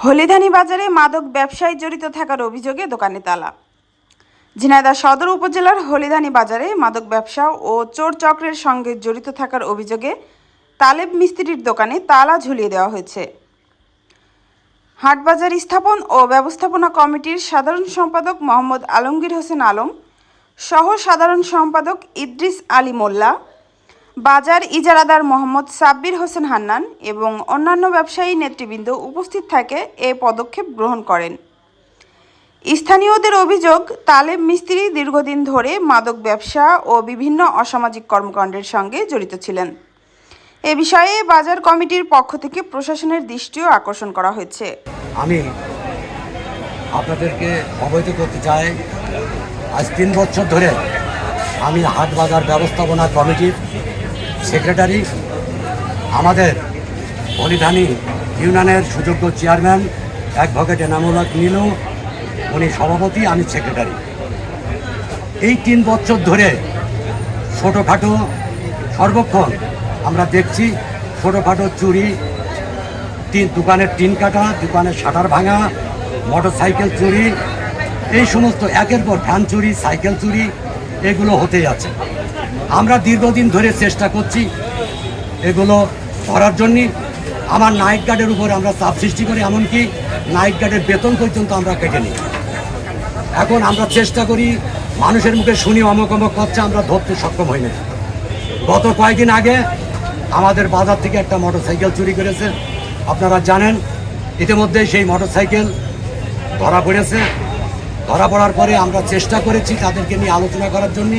হলিধানি বাজারে মাদক ব্যবসায় জড়িত থাকার অভিযোগে দোকানে তালা। ঝিনাইদহ সদর উপজেলার হলিধানি বাজারে মাদক ব্যবসা ও চোর চক্রের সঙ্গে জড়িত থাকার অভিযোগে তালেব মিস্ত্রির দোকানে তালা ঝুলিয়ে দেওয়া হয়েছে। হাটবাজার স্থাপন ও ব্যবস্থাপনা কমিটির সাধারণ সম্পাদক মোহাম্মদ আলমগীর হোসেন আলম সহ সাধারণ সম্পাদক ইদ্রিস আলী মোল্লা বাজার ইজারাদার মোহাম্মদ সাব্বির হোসেন হান্নান এবং অন্যান্য ব্যবসায়ী নেতৃবৃন্দ উপস্থিত থাকে এ পদক্ষেপ গ্রহণ করেন। স্থানীয়দের অভিযোগ, তালেব মিস্ত্রি দীর্ঘদিন ধরে মাদক ব্যবসা ও বিভিন্ন অসামাজিক কর্মকাণ্ডের সঙ্গে জড়িত ছিলেন। এ বিষয়ে বাজার কমিটির পক্ষ থেকে প্রশাসনের দৃষ্টিও আকর্ষণ করা হয়েছে। আমি আপনাদেরকে অবহিত করতে চাই, আজ তিন বছর ধরে আমি হাট বাজার ব্যবস্থাপনা কমিটির সেক্রেটারি, আমাদের বলিধানী ইউনিয়নের সুযোগ্য চেয়ারম্যান অ্যাডভোকেট এনামুল হক নীলু, উনি সভাপতি, আমি সেক্রেটারি। এই তিন বছর ধরে ছোটোখাটো, সর্বক্ষণ আমরা দেখছি ছোটোখাটো চুরি, তিন, দোকানের টিন কাটা, দোকানের শাটার ভাঙা মোটর সাইকেল চুরি, এই সমস্ত একের পর ফ্যান চুরি, সাইকেল চুরি, এগুলো হতেই আছে। আমরা দীর্ঘদিন ধরে চেষ্টা করছি এগুলো করার জন্যে। আমার নাইট গার্ডের উপর আমরা চাপ সৃষ্টি করি, এমনকি নাইট গার্ডের বেতন পর্যন্ত আমরা কেটে নিই। এখন আমরা চেষ্টা করি, মানুষের মুখে শুনি, অমক অমক করছে, আমরা ধরতে সক্ষম হই না। গত কয়েকদিন আগে আমাদের বাজার থেকে একটা মোটর সাইকেল চুরি করেছে। আপনারা জানেন ইতিমধ্যে সেই মোটর সাইকেল ধরা পড়েছে। ধরা পড়ার পরে আমরা চেষ্টা করেছি তাদেরকে নিয়ে আলোচনা করার জন্য।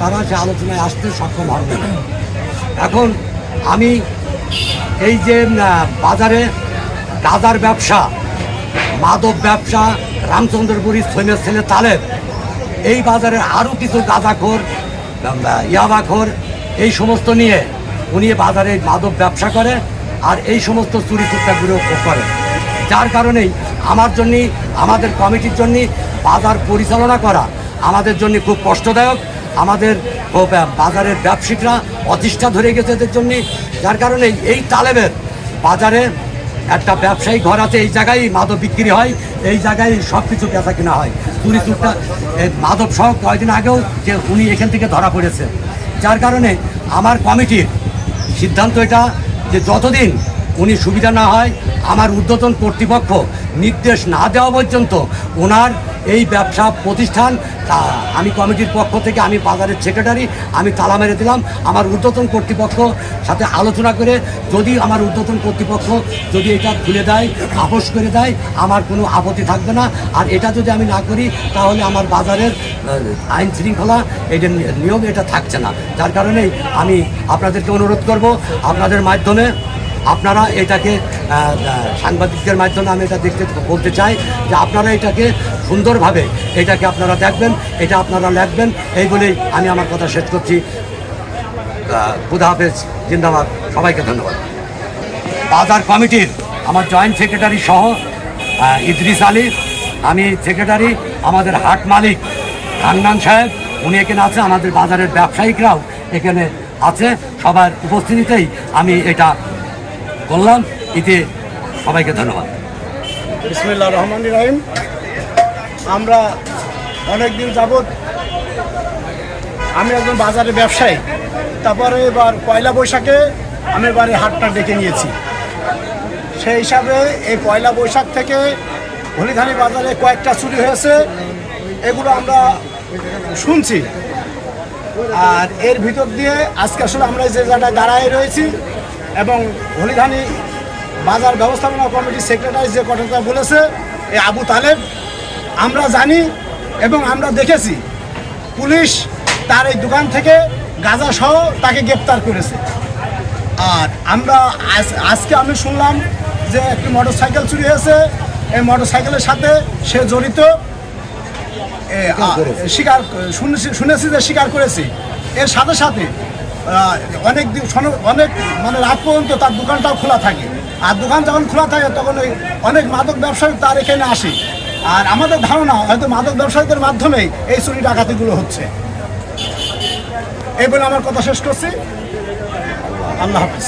তারা সে আলোচনায় আসতে সক্ষম হন এখন আমি এই যে বাজারে গাদার ব্যবসা, মাদক ব্যবসা, রামচন্দ্রপুরী সৈন্যের ছেলে তালেব এই বাজারে আরও কিছু গাঁদাখোর ইয়াবাখোর, এই সমস্ত নিয়ে উনি বাজারে মাদক ব্যবসা করে আর এই সমস্ত চুরি চুক্তাগুলো করে। যার কারণেই আমার জন্য আমাদের কমিটির জন্য বাজার পরিচালনা করা আমাদের জন্য খুব কষ্টদায়ক। আমাদের বাজারের ব্যবসায়িকরা অতিষ্ঠা ধরে গেছে এদের জন্য। যার কারণে এই তালেবের বাজারে একটা ব্যবসায়ী ঘর আছে, এই জায়গায় মাদক বিক্রি হয়, এই জায়গায় সব কিছু বেচা কিনা হয়। চুরি এই মাদক সহ কয়েকদিন আগেও যে উনি এখান থেকে ধরা পড়েছে। যার কারণে আমার কমিটির সিদ্ধান্ত এটা যে যতদিন উনি সুবিধা না হয়, আমার ঊর্ধ্বতন কর্তৃপক্ষ নির্দেশ না দেওয়া পর্যন্ত ওনার এই ব্যবসা প্রতিষ্ঠান, তা আমি কমিটির পক্ষ থেকে, আমি বাজারের সেক্রেটারি আমি তালা মেরে দিলাম। আমার ঊর্ধ্বতন কর্তৃপক্ষ সাথে আলোচনা করে, যদি আমার ঊর্ধ্বতন কর্তৃপক্ষ যদি এটা খুলে দেয়, আপোষ করে দেয়, আমার কোনো আপত্তি থাকবে না। আর এটা যদি আমি না করি, তাহলে আমার বাজারের আইন শৃঙ্খলা, এটা নিয়ম এটা থাকছে না। যার কারণেই আমি আপনাদেরকে অনুরোধ করব, আপনাদের মাধ্যমে আপনারা এটাকে সাংবাদিকদের মাধ্যমে আমি এটা দেখতে বলতে চাই যে আপনারা এটাকে সুন্দরভাবে এটাকে আপনারা দেখবেন, এটা আপনারা লিখবেন, এই বলেই আমি আমার কথা শেষ করছি। খুদা হাফেজ, জিন্দাবাদ, সবাইকে ধন্যবাদ। বাজার কমিটির আমার জয়েন্ট সেক্রেটারি সহ ইদ্রিস আলী, আমি সেক্রেটারি, আমাদের হাট মালিক হান্নান সাহেব, উনি এখানে আছে, আমাদের বাজারের ব্যবসায়িকরাও এখানে আছে। সবার উপস্থিতিতেই আমি এটা করলাম এতে সবাইকে ধন্যবাদ। বিসমিল্লা রহমান রাহিম। আমরা অনেক দিন যাবৎ আমি একজন বাজারে ব্যবসায়ী, তারপরে এবার পয়লা বৈশাখে আমি এবারে হাটটা ডেকে নিয়েছি। সেই হিসাবে এই পয়লা বৈশাখ থেকে হলিধানি বাজারে কয়েকটা চুরি হয়েছে, এগুলো আমরা শুনছি। আর এর ভিতর দিয়ে আজকে আসলে আমরা যে জায়গায় দাঁড়ায় রয়েছি এবং হলিধানি বাজার ব্যবস্থাপনা কমিটির সেক্রেটারি যে কথাটা বলেছে এই আবু তালেব আমরা জানি এবং আমরা দেখেছি পুলিশ তার এই দোকান থেকে গাঁজা সহ তাকে গ্রেপ্তার করেছে। আর আমরা আজ- আজকে আমি শুনলাম যে একটি মোটর সাইকেল চুরি হয়েছে এই মোটর সাইকেলের সাথে সে জড়িত। এ, স্বীকার শুনেছি শুনেছি যে স্বীকার করেছি। এর সাথে সাথে অনেক দিন অনেক মানে রাত পর্যন্ত তার দোকানটাও খোলা থাকে। আর দোকান যখন খোলা থাকে, তখন ওই অনেক মাদক ব্যবসায়ী তার এখানে আসে। আর আমাদের ধারণা, হয়তো মাদক ব্যবসায়ীদের মাধ্যমে এই চুরি ডাকাতিগুলো হচ্ছে। এই বলে আমার কথা শেষ করছি। আল্লাহ হাফিজ।